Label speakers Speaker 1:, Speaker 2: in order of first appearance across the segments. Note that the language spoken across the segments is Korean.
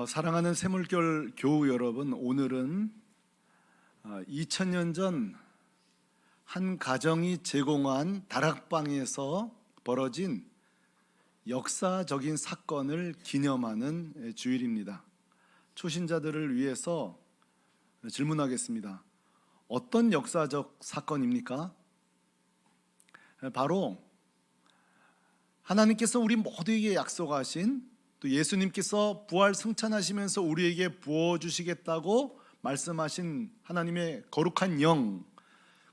Speaker 1: 어, 사랑하는 새물결 교우 여러분, 오늘은 어, 2000년 전 한 가정이 제공한 다락방에서 벌어진 역사적인 사건을 기념하는 예, 주일입니다. 초신자들을 위해서 질문하겠습니다. 어떤 역사적 사건입니까? 예, 바로 하나님께서 우리 모두에게 약속하신 또 예수님께서 부활 승천하시면서 우리에게 부어 주시겠다고 말씀하신 하나님의 거룩한 영,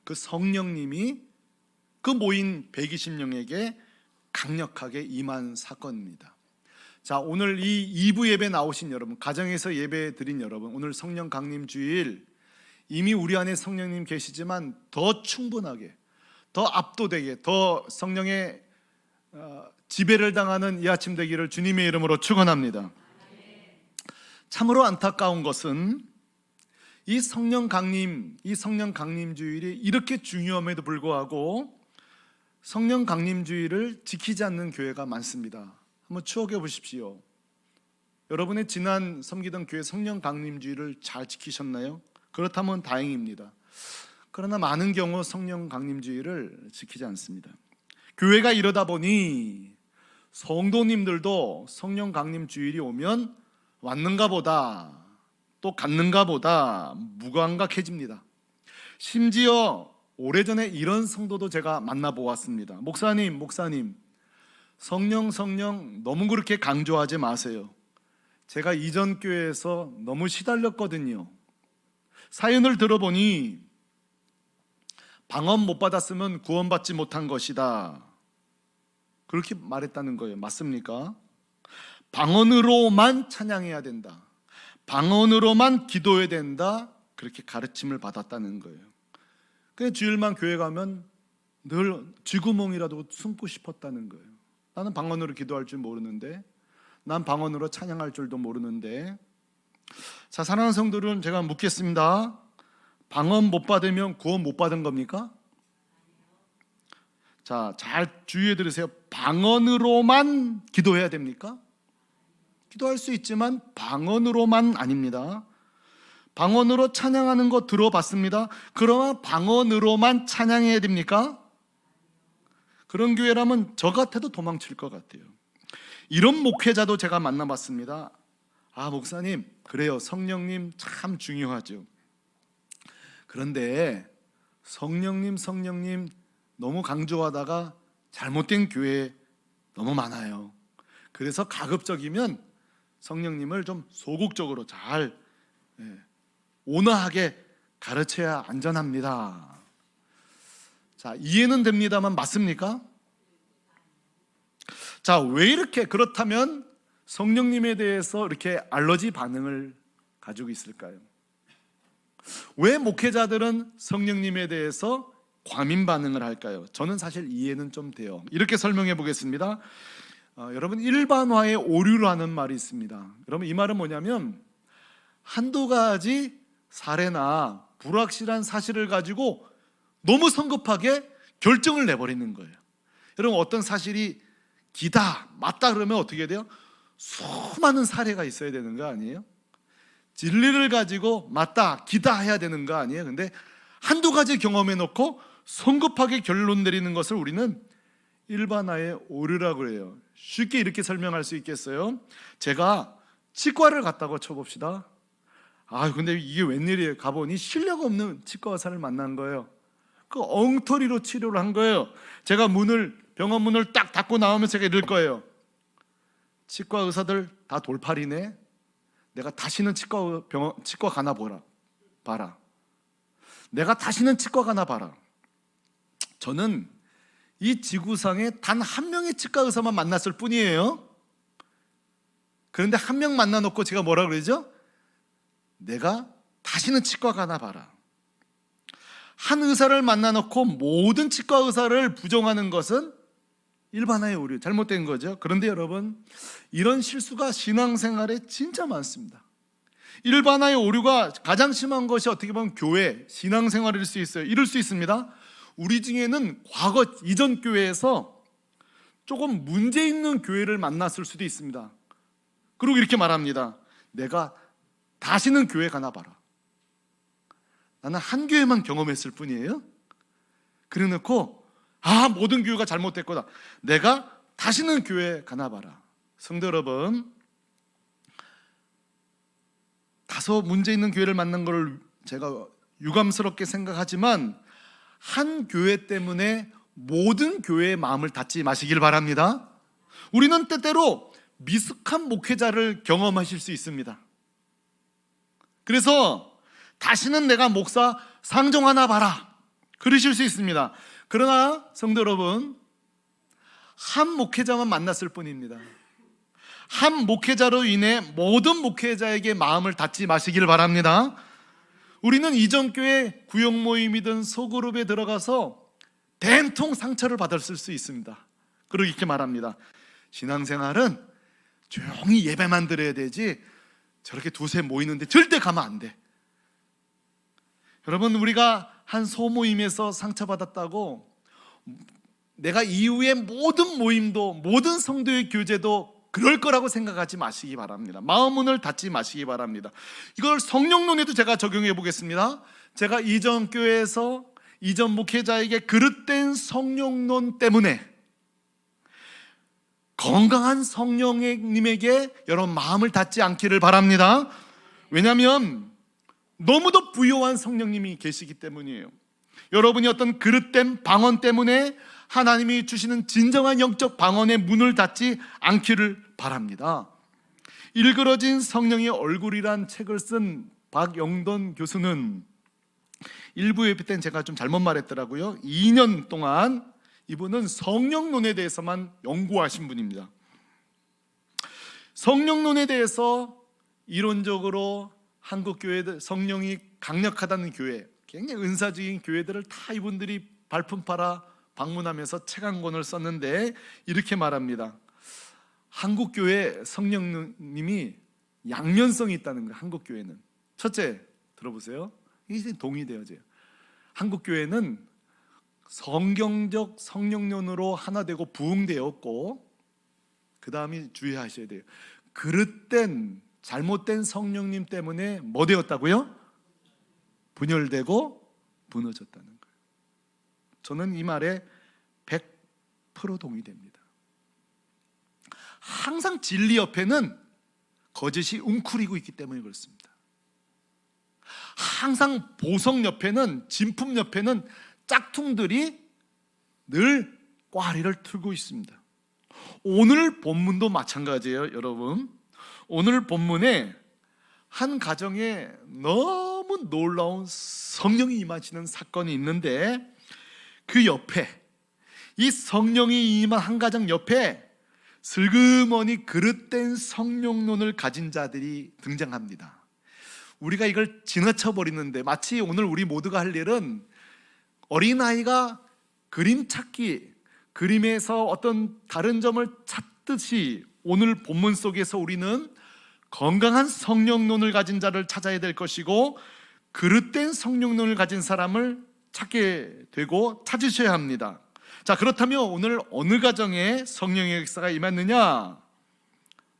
Speaker 1: 그 성령님이 그 모인 120명에게 강력하게 임한 사건입니다. 자, 오늘 이 2부 예배 나오신 여러분, 가정에서 예배 드린 여러분, 오늘 성령 강림 주일 이미 우리 안에 성령님 계시지만 더 충분하게, 더 압도되게, 더 성령의 어, 지배를 당하는 이 아침 되기를 주님의 이름으로 축원합니다. 참으로 안타까운 것은 이 성령 강림, 이 성령 강림 주일이 이렇게 중요함에도 불구하고 성령 강림 주일을 지키지 않는 교회가 많습니다. 한번 추억해 보십시오. 여러분의 지난 섬기던 교회 성령 강림 주일을 잘 지키셨나요? 그렇다면 다행입니다. 그러나 많은 경우 성령 강림 주일을 지키지 않습니다. 교회가 이러다 보니 성도님들도 성령 강림 주일이 오면 왔는가 보다 또 갔는가 보다 무감각해집니다. 심지어 오래전에 이런 성도도 제가 만나보았습니다. 목사님, 목사님, 성령, 성령 너무 그렇게 강조하지 마세요. 제가 이전 교회에서 너무 시달렸거든요. 사연을 들어보니 방언 못 받았으면 구원받지 못한 것이다. 그렇게 말했다는 거예요. 맞습니까? 방언으로만 찬양해야 된다. 방언으로만 기도해야 된다. 그렇게 가르침을 받았다는 거예요. 그냥 주일만 교회 가면 늘 쥐구멍이라도 숨고 싶었다는 거예요. 나는 방언으로 기도할 줄 모르는데, 난 방언으로 찬양할 줄도 모르는데. 자, 사랑하는 성도들은 제가 묻겠습니다. 방언 못 받으면 구원 못 받은 겁니까? 자, 잘 주의해 들으세요. 방언으로만 기도해야 됩니까? 기도할 수 있지만 방언으로만 아닙니다. 방언으로 찬양하는 거 들어봤습니다. 그러나 방언으로만 찬양해야 됩니까? 그런 교회라면 저 같아도 도망칠 것 같아요. 이런 목회자도 제가 만나봤습니다. 아, 목사님, 그래요. 성령님 참 중요하죠. 그런데 성령님, 성령님 너무 강조하다가 잘못된 교회 너무 많아요. 그래서 가급적이면 성령님을 좀 소극적으로 잘 예, 온화하게 가르쳐야 안전합니다. 자, 이해는 됩니다만 맞습니까? 자, 왜 이렇게 그렇다면 성령님에 대해서 이렇게 알러지 반응을 가지고 있을까요? 왜 목회자들은 성령님에 대해서 과민 반응을 할까요? 저는 사실 이해는 좀 돼요. 이렇게 설명해 보겠습니다. 어, 여러분 일반화의 오류라는 말이 있습니다. 여러분 이 말은 뭐냐면 한두 가지 사례나 불확실한 사실을 가지고 너무 성급하게 결정을 내버리는 거예요. 여러분 어떤 사실이 기다 맞다 그러면 어떻게 돼요? 수많은 사례가 있어야 되는 거 아니에요? 진리를 가지고 맞다 기다 해야 되는 거 아니에요? 근데 한두 가지 경험해 놓고 성급하게 결론 내리는 것을 우리는 일반화의 오류라고 해요. 쉽게 이렇게 설명할 수 있겠어요? 제가 치과를 갔다고 쳐봅시다. 아, 근데 이게 웬일이에요? 가보니 실력 없는 치과 의사를 만난 거예요. 그 엉터리로 치료를 한 거예요. 제가 문을 병원 문을 딱 닫고 나오면 제가 이럴 거예요. 치과 의사들 다 돌팔이네. 내가 다시는 치과 병원 치과 가나 보라. 봐라. 내가 다시는 치과 가나 봐라. 저는 이 지구상에 단 한 명의 치과 의사만 만났을 뿐이에요. 그런데 한 명 만나 놓고 제가 뭐라 그러죠? 내가 다시는 치과 가나 봐라. 한 의사를 만나 놓고 모든 치과 의사를 부정하는 것은 일반화의 오류, 잘못된 거죠. 그런데 여러분, 이런 실수가 신앙생활에 진짜 많습니다. 일반화의 오류가 가장 심한 것이 어떻게 보면 교회, 신앙생활일 수 있어요. 이럴 수 있습니다. 우리 중에는 과거 이전 교회에서 조금 문제 있는 교회를 만났을 수도 있습니다. 그리고 이렇게 말합니다. 내가 다시는 교회 가나 봐라. 나는 한 교회만 경험했을 뿐이에요. 그래 놓고 아 모든 교회가 잘못됐구나. 내가 다시는 교회 가나 봐라. 성도 여러분, 다소 문제 있는 교회를 만난 걸 제가 유감스럽게 생각하지만 한 교회 때문에 모든 교회의 마음을 닫지 마시길 바랍니다. 우리는 때때로 미숙한 목회자를 경험하실 수 있습니다. 그래서 다시는 내가 목사 상종 하나 봐라. 그러실 수 있습니다. 그러나 성도 여러분, 한 목회자만 만났을 뿐입니다. 한 목회자로 인해 모든 목회자에게 마음을 닫지 마시길 바랍니다. 우리는 이전 교회 구역 모임이든 소그룹에 들어가서 된통 상처를 받았을 수 있습니다. 그러기 이렇게 말합니다. 신앙생활은 조용히 예배만 드려야 되지 저렇게 두세 모이는데 절대 가면 안 돼. 여러분 우리가 한 소모임에서 상처받았다고 내가 이후에 모든 모임도 모든 성도의 교제도 그럴 거라고 생각하지 마시기 바랍니다. 마음 문을 닫지 마시기 바랍니다. 이걸 성령론에도 제가 적용해 보겠습니다. 제가 이전 교회에서 이전 목회자에게 그릇된 성령론 때문에 건강한 성령님에게 여러분 마음을 닫지 않기를 바랍니다. 왜냐하면 너무도 부요한 성령님이 계시기 때문이에요. 여러분이 어떤 그릇된 방언 때문에 하나님이 주시는 진정한 영적 방언의 문을 닫지 않기를 바랍니다. 일그러진 성령의 얼굴이란 책을 쓴 박영돈 교수는 일부 예배 때는 제가 좀 잘못 말했더라고요. 2년 동안 이분은 성령론에 대해서만 연구하신 분입니다. 성령론에 대해서 이론적으로 한국 교회들 성령이 강력하다는 교회, 굉장히 은사적인 교회들을 다 이분들이 발품 팔아 방문하면서 책 한 권을 썼는데 이렇게 말합니다. 한국 교회 성령님이 양면성이 있다는 거예요. 한국 교회는 첫째 들어보세요. 이제 동의되어져요. 한국 교회는 성경적 성령론으로 하나 되고 부흥되었고 그 다음이 주의하셔야 돼요. 그릇된 잘못된 성령님 때문에 뭐 되었다고요? 분열되고 무너졌다는 거예요. 저는 이 말에 100% 동의됩니다. 항상 진리 옆에는 거짓이 웅크리고 있기 때문에 그렇습니다. 항상 보석 옆에는 진품 옆에는 짝퉁들이 늘 꽈리를 틀고 있습니다. 오늘 본문도 마찬가지예요, 여러분. 오늘 본문에 한 가정에 너무 놀라운 성령이 임하시는 사건이 있는데 그 옆에 이 성령이 임한 한 가정 옆에 슬그머니 그릇된 성령론을 가진 자들이 등장합니다. 우리가 이걸 지나쳐 버리는데 마치 오늘 우리 모두가 할 일은 어린아이가 그림 찾기, 그림에서 어떤 다른 점을 찾듯이 오늘 본문 속에서 우리는 건강한 성령론을 가진 자를 찾아야 될 것이고 그릇된 성령론을 가진 사람을 찾게 되고 찾으셔야 합니다. 자, 그렇다면 오늘 어느 가정에 성령의 역사가 임했느냐?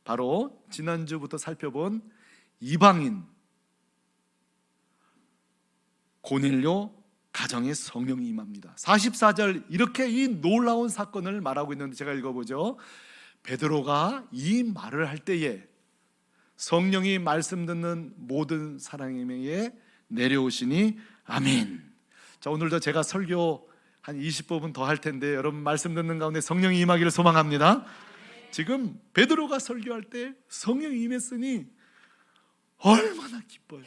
Speaker 1: 바로 지난주부터 살펴본 이방인 고넬료 가정에 성령이 임합니다. 44절 이렇게 이 놀라운 사건을 말하고 있는데 제가 읽어보죠. 베드로가 이 말을 할 때에 성령이 말씀 듣는 모든 사랑에게 내려오시니 아멘. 자 오늘도 제가 설교 한 20부분 더 할 텐데 여러분 말씀 듣는 가운데 성령이 임하기를 소망합니다. 지금 베드로가 설교할 때 성령이 임했으니 얼마나 기뻐요.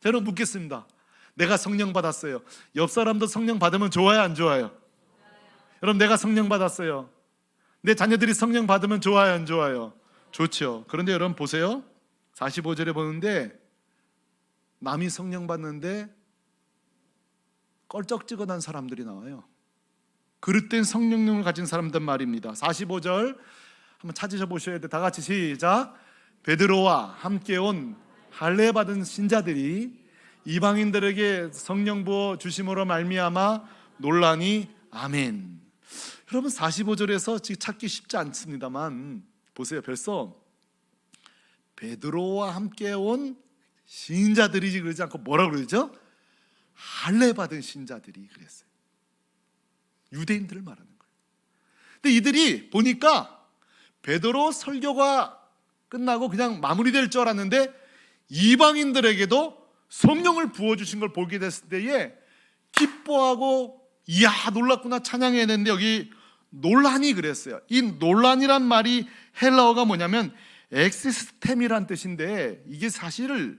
Speaker 1: 저는 묻겠습니다. 내가 성령 받았어요. 옆 사람도 성령 받으면 좋아요, 안 좋아요? 여러분 내가 성령 받았어요. 내 자녀들이 성령 받으면 좋아요, 안 좋아요? 좋죠. 그런데 여러분 보세요. 45절에 보는데 남이 성령 받는데 껄쩍지근한 사람들이 나와요. 그릇된 성령님을 가진 사람들 말입니다. 45절 한번 찾으셔 보셔야 돼. 다 같이 시작. 베드로와 함께 온 할례 받은 신자들이 이방인들에게 성령 부어 주심으로 말미암아 논란이 아멘. 여러분 45절에서 지금 찾기 쉽지 않습니다만 보세요. 벌써 베드로와 함께 온 신자들이지 그러지 않고 뭐라 그러죠? 할례 받은 신자들이 그랬어요. 유대인들을 말하는 거예요. 근데 이들이 보니까 베드로 설교가 끝나고 그냥 마무리될 줄 알았는데 이방인들에게도 성령을 부어 주신 걸 보게 됐을 때에 기뻐하고 이야 놀랐구나 찬양해야 되는데 여기 논란이 그랬어요. 이 논란이란 말이 헬라어가 뭐냐면 엑시스템이란 뜻인데 이게 사실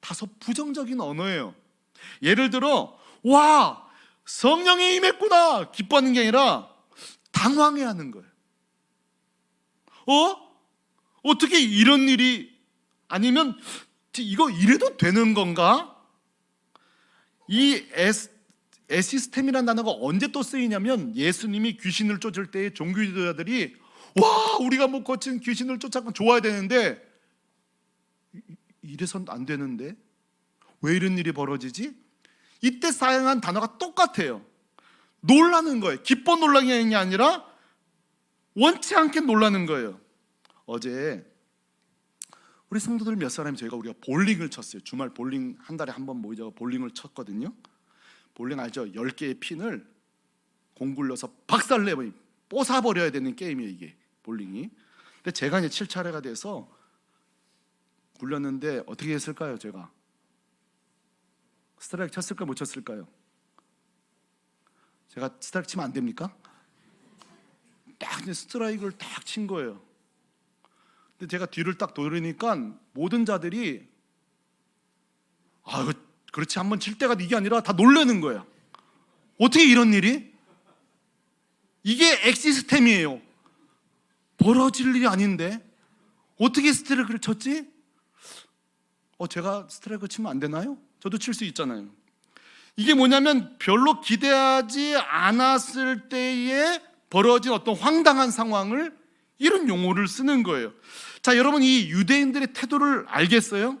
Speaker 1: 다소 부정적인 언어예요. 예를 들어 와 성령이 임했구나 기뻐하는 게 아니라 당황해하는 거예요. 어? 어떻게 이런 일이 아니면 이거 이래도 되는 건가? 이 에시스템이라는 단어가 언제 또 쓰이냐면 예수님이 귀신을 쫓을 때 종교 지도자들이 와 우리가 뭐 거친 귀신을 쫓아고 좋아야 되는데 이- 이래선 안 되는데 왜 이런 일이 벌어지지? 이때 사용한 단어가 똑같아요. 놀라는 거예요. 기뻐 놀라는 게 아니라 원치 않게 놀라는 거예요. 어제 우리 성도들 몇 사람이 저희가 우리가 볼링을 쳤어요. 주말 볼링 한 달에 한 번 모이자고 볼링을 쳤거든요. 볼링 알죠? 10개의 핀을 공 굴려서 박살내버리 뽀사버려야 되는 게임이에요 이게 볼링이 근데 제가 이제 7차례가 돼서 굴렸는데 어떻게 했을까요 제가 스트라이크 쳤을까 못 쳤을까요 제가 스트라이크 치면 안 됩니까? 딱 스트라이크를 딱 친 거예요 근데 제가 뒤를 딱 돌리니까 모든 자들이 아 그렇지 한번 칠 때가 이게 아니라 다 놀라는 거야. 어떻게 이런 일이? 이게 엑시스템이에요. 벌어질 일이 아닌데 어떻게 스트라이크를 쳤지? 어 제가 스트라이크 치면 안 되나요? 저도 칠 수 있잖아요. 이게 뭐냐면 별로 기대하지 않았을 때에 벌어진 어떤 황당한 상황을 이런 용어를 쓰는 거예요. 자, 여러분 이 유대인들의 태도를 알겠어요?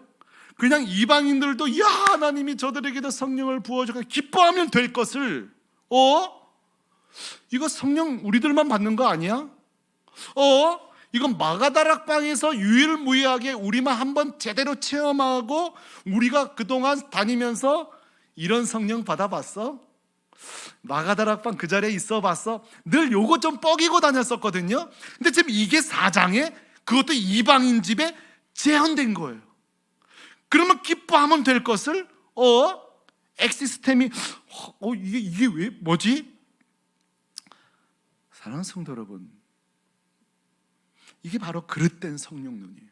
Speaker 1: 그냥 이방인들도 야 하나님이 저들에게도 성령을 부어주고 기뻐하면 될 것을 어 이거 성령 우리들만 받는 거 아니야? 어 이건 마가다락방에서 유일무이하게 우리만 한번 제대로 체험하고 우리가 그동안 다니면서 이런 성령 받아봤어? 마가다락방 그 자리에 있어봤어? 늘 요거 좀 뻐기고 다녔었거든요. 근데 지금 이게 사장에 그것도 이방인 집에 제한된 거예요. 그러면 기뻐하면 될 것을 어 엑시스템이 어 이게 이게 왜 뭐지? 사랑하는 성도 여러분, 이게 바로 그릇된 성령론이에요.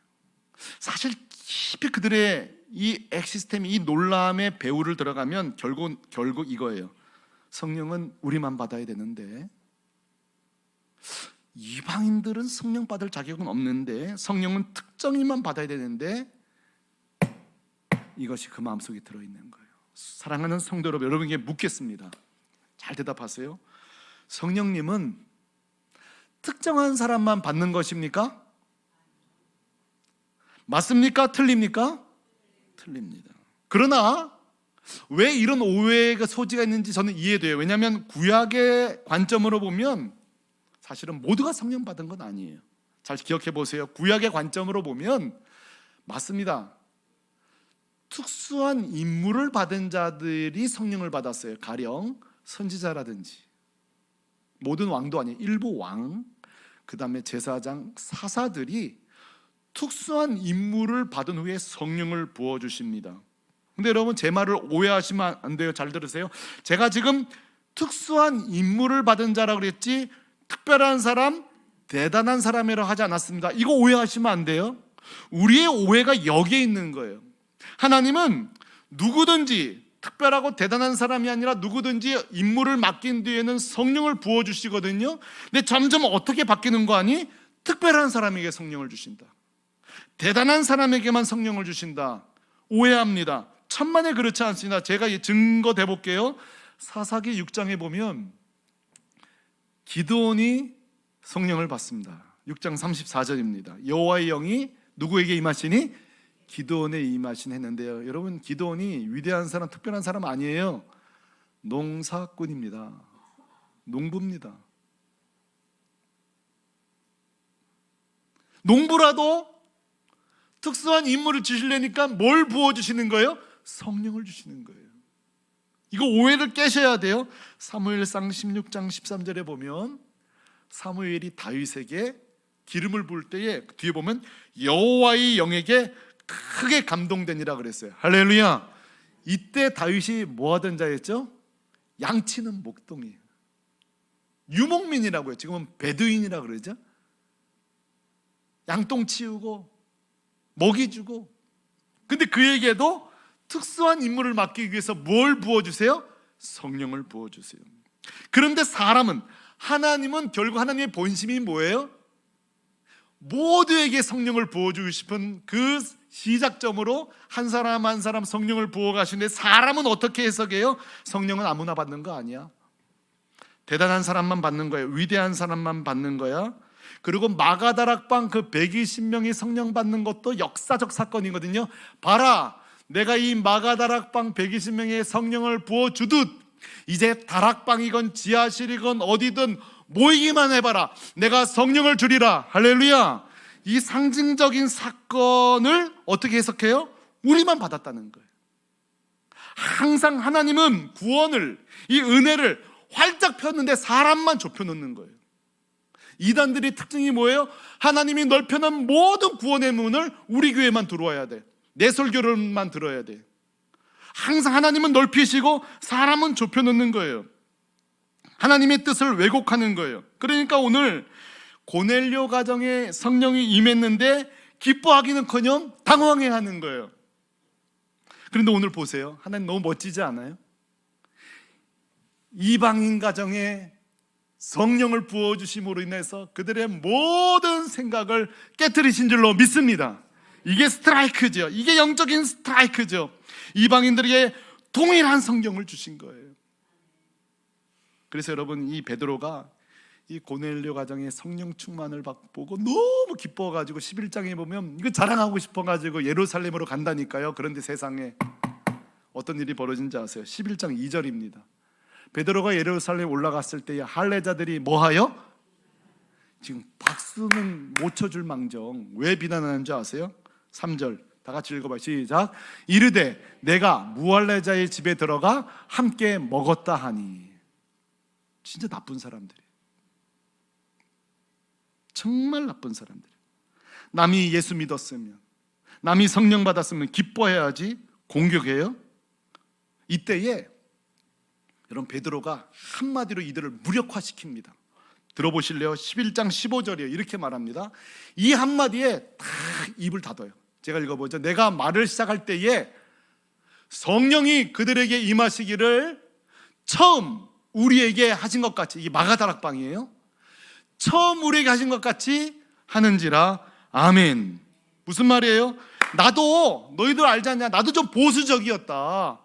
Speaker 1: 사실 깊이 그들의 이 엑시스템이 이 놀람의 배후를 들어가면 결국 결국 이거예요. 성령은 우리만 받아야 되는데 이방인들은 성령 받을 자격은 없는데 성령은 특정인만 받아야 되는데 이것이 그 마음속에 들어 있는 거예요. 사랑하는 성도 여러분, 여러분에게 묻겠습니다. 잘 대답하세요. 성령님은 특정한 사람만 받는 것입니까? 맞습니까? 틀립니까? 틀립니다. 그러나 왜 이런 오해가 소지가 있는지 저는 이해돼요. 왜냐하면 구약의 관점으로 보면 사실은 모두가 성령 받은 건 아니에요. 잘 기억해 보세요. 구약의 관점으로 보면 맞습니다. 특수한 임무를 받은 자들이 성령을 받았어요. 가령 선지자라든지 모든 왕도 아니에요. 일부 왕, 그 다음에 제사장, 사사들이 특수한 임무를 받은 후에 성령을 부어 주십니다. 근데 여러분 제 말을 오해하시면 안 돼요. 잘 들으세요. 제가 지금 특수한 임무를 받은 자라고 그랬지 특별한 사람, 대단한 사람이라고 하지 않았습니다. 이거 오해하시면 안 돼요. 우리의 오해가 여기에 있는 거예요. 하나님은 누구든지 특별하고 대단한 사람이 아니라 누구든지 임무를 맡긴 뒤에는 성령을 부어 주시거든요. 근데 점점 어떻게 바뀌는 거 아니? 특별한 사람에게 성령을 주신다. 대단한 사람에게만 성령을 주신다. 오해합니다. 천만에 그렇지 않습니다. 제가 이 증거 대 볼게요. 사사기 6장에 보면 기드온이 성령을 받습니다. 6장 34절입니다. 여호와의 영이 누구에게 임하시니 기드온에 임하신 했는데요. 여러분 기드온이 위대한 사람, 특별한 사람 아니에요. 농사꾼입니다. 농부입니다. 농부라도 특수한 임무를 주시려니까 뭘 부어 주시는 거예요? 성령을 주시는 거예요. 이거 오해를 깨셔야 돼요. 사무엘상 16장 13절에 보면 사무엘이 다윗에게 기름을 부을 때에 뒤에 보면 여호와의 영에게 크게 감동되니라 그랬어요. 할렐루야. 이때 다윗이 뭐 하던 자였죠? 양치는 목동이에요. 유목민이라고요. 지금은 베두인이라 그러죠. 양똥 치우고 먹이 주고. 근데 그에게도 특수한 임무를 맡기기 위해서 뭘 부어 주세요? 성령을 부어 주세요. 그런데 사람은 하나님은 결국 하나님의 본심이 뭐예요? 모두에게 성령을 부어 주고 싶은 그 시작점으로 한 사람 한 사람 성령을 부어 가시는데 사람은 어떻게 해석해요? 성령은 아무나 받는 거 아니야. 대단한 사람만 받는 거야. 위대한 사람만 받는 거야. 그리고 마가다락방 그 120명이 성령 받는 것도 역사적 사건이거든요. 봐라. 내가 이 마가다락방 120명의 성령을 부어 주듯 이제 다락방이건 지하실이건 어디든 모이기만 해봐라. 내가 성령을 주리라. 할렐루야. 이 상징적인 사건을 어떻게 해석해요? 우리만 받았다는 거예요. 항상 하나님은 구원을, 이 은혜를 활짝 폈는데 사람만 좁혀놓는 거예요. 이단들의 특징이 뭐예요? 하나님이 넓혀놓은 모든 구원의 문을 우리 교회만 들어와야 돼. 내 설교를만 들어야 돼. 항상 하나님은 넓히시고 사람은 좁혀놓는 거예요. 하나님의 뜻을 왜곡하는 거예요. 그러니까 오늘 고넬료 가정에 성령이 임했는데 기뻐하기는커녕 당황해 하는 거예요. 그런데 오늘 보세요. 하나님 너무 멋지지 않아요? 이방인 가정에 성령을 부어 주심으로 인해서 그들의 모든 생각을 깨뜨리신 줄로 믿습니다. 이게 스트라이크죠. 이게 영적인 스트라이크죠. 이방인들에게 동일한 성경을 주신 거예요. 그래서 여러분 이 베드로가 이 고넬료 가정의 성령 충만을 보고 너무 기뻐가지고 11장에 보면 이거 자랑하고 싶어가지고 예루살렘으로 간다니까요. 그런데 세상에 어떤 일이 벌어진지 아세요? 11장 2절입니다. 베드로가 예루살렘 올라갔을 때 할례자들이 뭐하여? 지금 박수는 못 쳐줄 망정 왜 비난하는 줄 아세요? 3절 다 같이 읽어봐요 시작 이르되 내가 무할례자의 집에 들어가 함께 먹었다 하니 진짜 나쁜 사람들이 정말 나쁜 사람들이 남이 예수 믿었으면 남이 성령 받았으면 기뻐해야지 공격해요? 이때에 여러분 베드로가 한마디로 이들을 무력화시킵니다. 들어보실래요? 11장 15절이에요. 이렇게 말합니다. 이 한마디에 다 입을 닫아요. 제가 읽어보죠. 내가 말을 시작할 때에 성령이 그들에게 임하시기를 처음 우리에게 하신 것 같이 이게 마가다락방이에요. 처음 우리에게 하신 것 같이 하는지라 아멘. 무슨 말이에요? 나도 너희들 알지 않냐? 나도 좀 보수적이었다.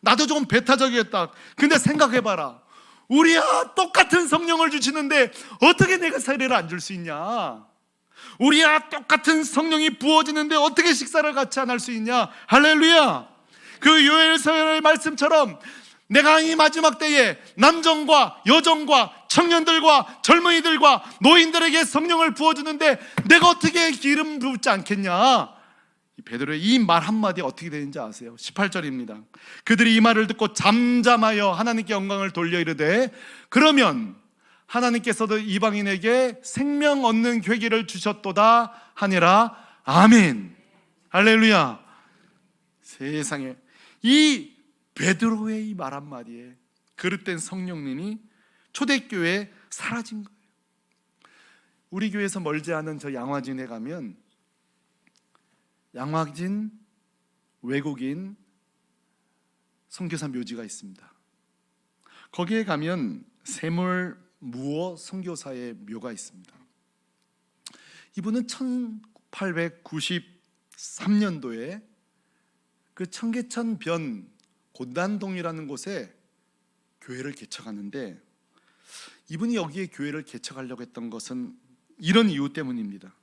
Speaker 1: 나도 좀 배타적이었다. 근데 생각해 봐라. 우리야 똑같은 성령을 주시는데 어떻게 내가 세례를 안 줄 수 있냐? 우리야 똑같은 성령이 부어지는데 어떻게 식사를 같이 안 할 수 있냐? 할렐루야. 그 요엘서의 말씀처럼 내가 이 마지막 때에 남정과 여정과 청년들과 젊은이들과 노인들에게 성령을 부어주는데 내가 어떻게 기름 붓지 않겠냐? 베드로의 이 말 한마디 어떻게 되는지 아세요? 18절입니다. 그들이 이 말을 듣고 잠잠하여 하나님께 영광을 돌려 이르되 그러면 하나님께서도 이방인에게 생명 얻는 계기를 주셨도다 하니라 아멘. 할렐루야. 세상에 이 베드로의 이 말 한마디에 그릇된 성령님이 초대교회에 사라진 거예요. 우리 교회에서 멀지 않은 저 양화진에 가면 양화진 외국인 선교사 묘지가 있습니다. 거기에 가면 세물 무어 선교사의 묘가 있습니다. 이분은 1893년도에 그 청계천 변 곤단동이라는 곳에 교회를 개척하는데 이분이 여기에 교회를 개척하려고 했던 것은 이런 이유 때문입니다.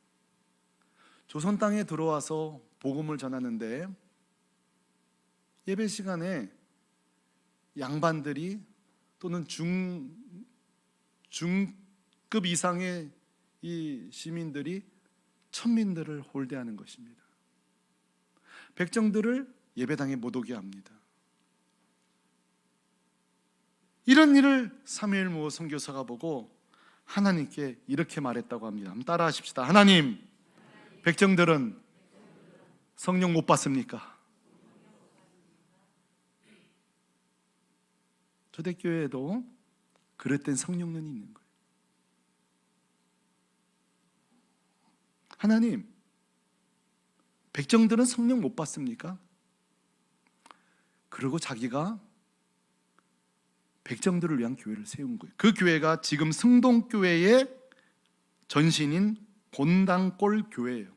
Speaker 1: 조선 땅에 들어와서 복음을 전하는데 예배 시간에 양반들이 또는 중 중급 이상의 이 시민들이 천민들을 홀대하는 것입니다. 백정들을 예배당에 못 오게 합니다. 이런 일을 사무엘 모어 선교사가 보고 하나님께 이렇게 말했다고 합니다. 한번 따라하십시다. 하나님, 백정들은 성령 못 받습니까? 초대교회에도 그릇된 성령론이 있는 거예요. 하나님, 백정들은 성령 못 받습니까? 그리고 자기가 백정들을 위한 교회를 세운 거예요. 그 교회가 지금 승동교회의 전신인 곤당골 교회예요.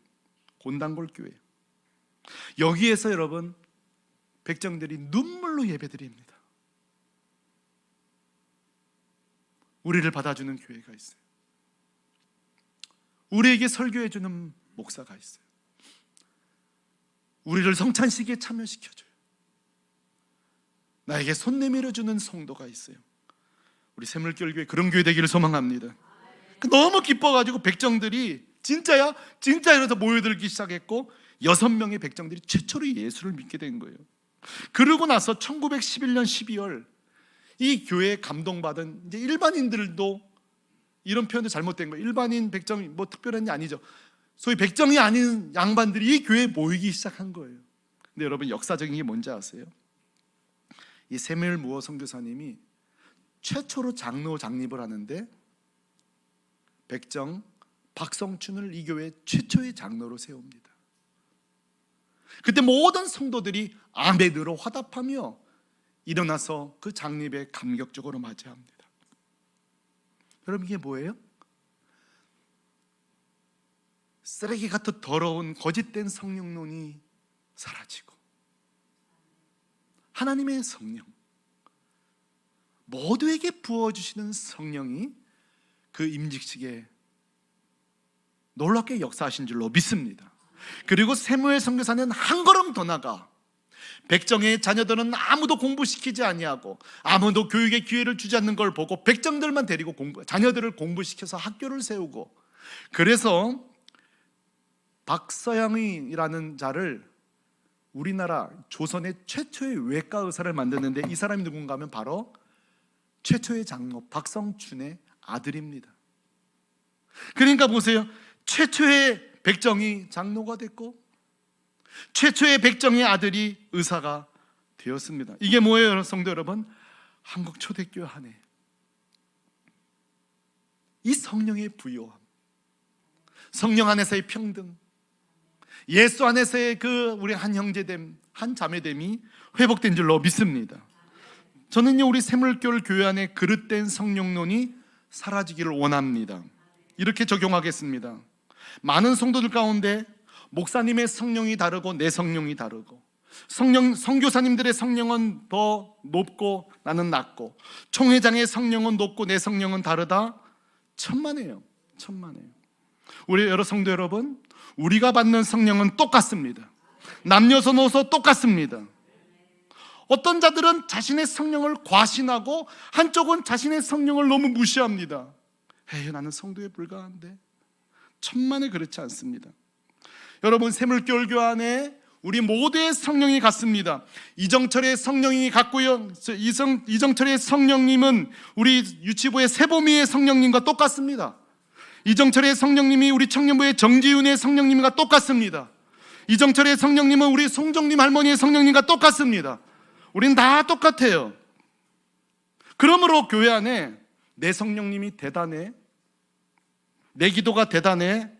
Speaker 1: 곤당골 교회. 여기에서 여러분 백정들이 눈물로 예배드립니다. 우리를 받아주는 교회가 있어요. 우리에게 설교해 주는 목사가 있어요. 우리를 성찬식에 참여시켜줘요. 나에게 손 내밀어 주는 성도가 있어요. 우리 샘물결 교회 그런 교회 되기를 소망합니다. 너무 기뻐가지고 백정들이 진짜야, 진짜 이러서 모여들기 시작했고 여섯 명의 백정들이 최초로 예수를 믿게 된 거예요. 그러고 나서 1911년 12월 이 교회에 감동받은 이제 일반인들도 이런 표현도 잘못된 거예요. 일반인 백정이 뭐 특별한 게 아니죠. 소위 백정이 아닌 양반들이 이 교회에 모이기 시작한 거예요. 근데 여러분 역사적인 게 뭔지 아세요? 이 세멜 무어 선교사님이 최초로 장로 장립을 하는데 백정 박성춘을 이 교회 최초의 장로로 세웁니다. 그때 모든 성도들이 아멘으로 화답하며 일어나서 그 장립에 감격적으로 맞이합니다. 여러분 이게 뭐예요? 쓰레기 같은 더러운 거짓된 성령론이 사라지고 하나님의 성령 모두에게 부어주시는 성령이 그 임직식에 놀랍게 역사하신 줄로 믿습니다. 그리고 세무엘 선교사는 한 걸음 더 나가 백정의 자녀들은 아무도 공부시키지 아니하고 아무도 교육의 기회를 주지 않는 걸 보고 백정들만 데리고 공부 자녀들을 공부시켜서 학교를 세우고 그래서 박서영이라는 자를 우리나라 조선의 최초의 외과 의사를 만드는데 이 사람이 누군가 하면 바로 최초의 장로 박성춘의 아들입니다. 그러니까 보세요. 최초의 백정이 장로가 됐고 최초의 백정의 아들이 의사가 되었습니다. 이게 뭐예요, 성도 여러분? 한국 초대교회 안에 이 성령의 부요함, 성령 안에서의 평등, 예수 안에서의 그 우리 한 형제됨, 한 자매됨이 회복된 줄로 믿습니다. 저는요 우리 샘물교를 교회 안에 그릇된 성령론이 사라지기를 원합니다. 이렇게 적용하겠습니다. 많은 성도들 가운데 목사님의 성령이 다르고 내 성령이 다르고 성령 성교사님들의 성령은 더 높고 나는 낮고 총회장의 성령은 높고 내 성령은 다르다. 천만에요. 천만에요. 우리 여러 성도 여러분, 우리가 받는 성령은 똑같습니다. 남녀 선호서 똑같습니다. 어떤 자들은 자신의 성령을 과신하고 한쪽은 자신의 성령을 너무 무시합니다. 에이, 나는 성도에 불과한데. 천만에 그렇지 않습니다. 여러분 샘물교회 안에 우리 모두의 성령이 같습니다. 이정철의 성령이 같고요. 이성, 이정철의 성령님은 우리 유치부의 세보미의 성령님과 똑같습니다. 이정철의 성령님이 우리 청년부의 정지윤의 성령님과 똑같습니다. 이정철의 성령님은 우리 송정님 할머니의 성령님과 똑같습니다. 우린 다 똑같아요. 그러므로 교회 안에 내 성령님이 대단해. 내 기도가 대단해.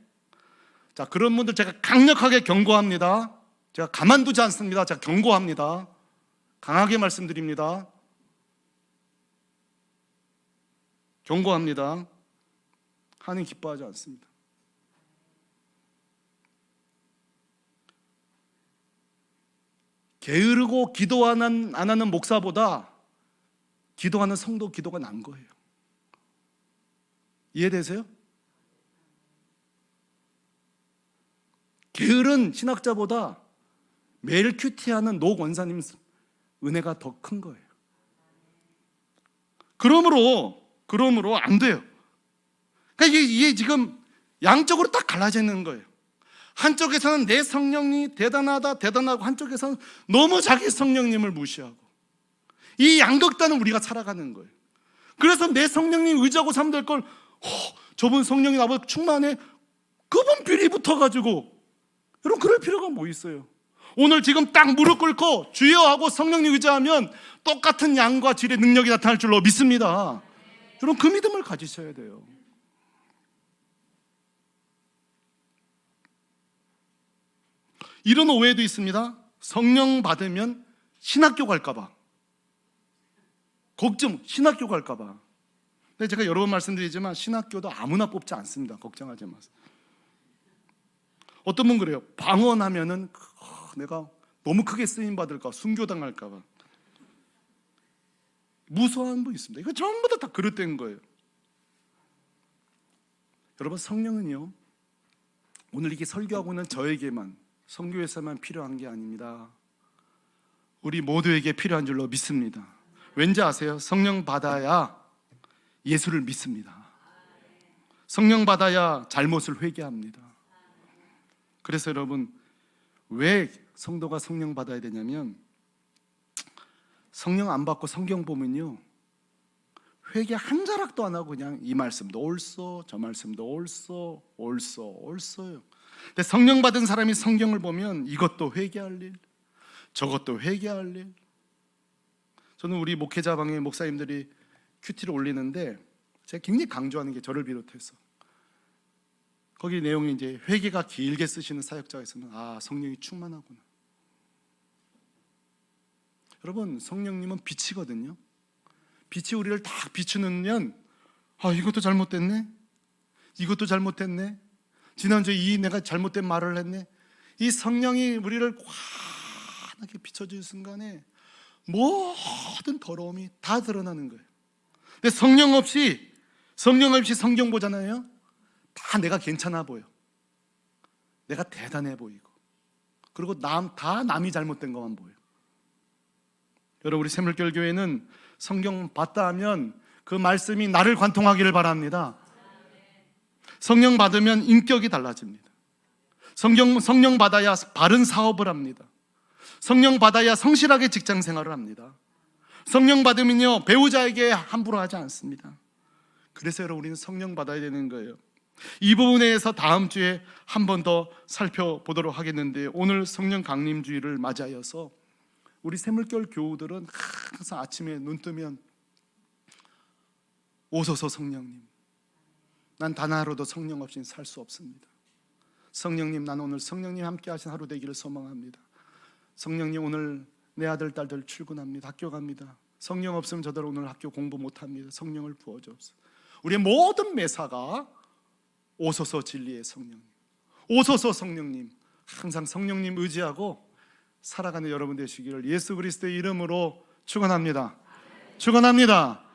Speaker 1: 자, 그런 분들 제가 강력하게 경고합니다. 제가 가만두지 않습니다. 제가 경고합니다. 강하게 말씀드립니다. 경고합니다. 하나님 기뻐하지 않습니다. 게으르고 기도 안, 하는 목사보다 기도하는 성도 기도가 난 거예요. 이해되세요? 게으른 신학자보다 매일 큐티하는 노 권사님 은혜가 더 큰 거예요. 그러므로 그러므로 안 돼요. 그러니까 이게, 지금 양쪽으로 딱 갈라져 있는 거예요. 한쪽에서는 내 성령이 대단하다 대단하고 한쪽에서는 너무 자기 성령님을 무시하고 이 양극단은 우리가 살아가는 거예요. 그래서 내 성령님 의지하고 살면 될 걸, 어, 저분 성령이 나보다 충만해. 그분 비리 붙어가지고. 여러분, 그럴 필요가 뭐 있어요? 오늘 지금 딱 무릎 꿇고 주여 하고 성령님 의지하면 똑같은 양과 질의 능력이 나타날 줄로 믿습니다. 여러분, 그 믿음을 가지셔야 돼요. 이런 오해도 있습니다. 성령 받으면 신학교 갈까봐. 걱정, 신학교 갈까봐. 근데 제가 여러 번 말씀드리지만 신학교도 아무나 뽑지 않습니다. 걱정하지 마세요. 어떤 분 그래요. 방언하면은 어, 내가 너무 크게 쓰임 받을까, 순교당할까봐. 무서워하는 분 있습니다. 이거 전부 다, 다 그릇된 거예요. 여러분 성령은요. 오늘 이게 설교하고 있는 저에게만 성교에서만 필요한 게 아닙니다. 우리 모두에게 필요한 줄로 믿습니다. 왠지 아세요? 성령 받아야 예수를 믿습니다. 성령 받아야 잘못을 회개합니다. 그래서 여러분 왜 성도가 성령 받아야 되냐면 성령 안 받고 성경 보면요 회개 한 자락도 안 하고 그냥 이 말씀도 옳소 저 말씀도 옳소 옳소 옳소요. 근데 성령 받은 사람이 성경을 보면 이것도 회개할 일, 저것도 회개할 일. 저는 우리 목회자 방에 목사님들이 큐티를 올리는데 제가 굉장히 강조하는 게 저를 비롯해서 거기 내용이 이제 회개가 길게 쓰시는 있으면 아 성령이 충만하구나. 여러분 성령님은 빛이거든요. 빛이 우리를 딱 비추면 아 이것도 잘못됐네. 이것도 잘못됐네. 지난주에 이 내가 잘못된 말을 했네. 이 성령이 우리를 환하게 비춰주는 순간에 모든 더러움이 다 드러나는 거예요. 근데 성령 없이 성령 없이 성경 보잖아요. 다 내가 괜찮아 보여. 내가 대단해 보이고. 그리고 남 다 남이 잘못된 것만 보여. 여러분 우리 샘물결 교회는 성경 봤다 하면 그 말씀이 나를 관통하기를 바랍니다. 성령 받으면 인격이 달라집니다. 성경 성령 받아야 바른 사업을 합니다. 성령 받아야 성실하게 직장 생활을 합니다. 성령 받으면요 배우자에게 함부로 하지 않습니다. 그래서 여러분 우리는 성령 받아야 되는 거예요. 이 부분에 대해서 다음 주에 한 번 더 살펴보도록 하겠는데 오늘 성령 강림주의를 맞이하여서 우리 새물결 교우들은 항상 아침에 눈 뜨면 오소서 성령님 난 단 하루도 성령 없이는 살 수 없습니다. 성령님 난 오늘 성령님 함께 하신 하루 되기를 소망합니다. 성령님 오늘 내 아들 딸들 출근합니다. 학교 갑니다. 성령 없으면 저들 오늘 학교 공부 못 합니다. 성령을 부어 주옵소서. 우리의 모든 매사가 오소서 진리의 성령님. 오소서 성령님. 항상 성령님 의지하고 살아가는 여러분 되시기를 예수 그리스도의 이름으로 축원합니다. 축원합니다.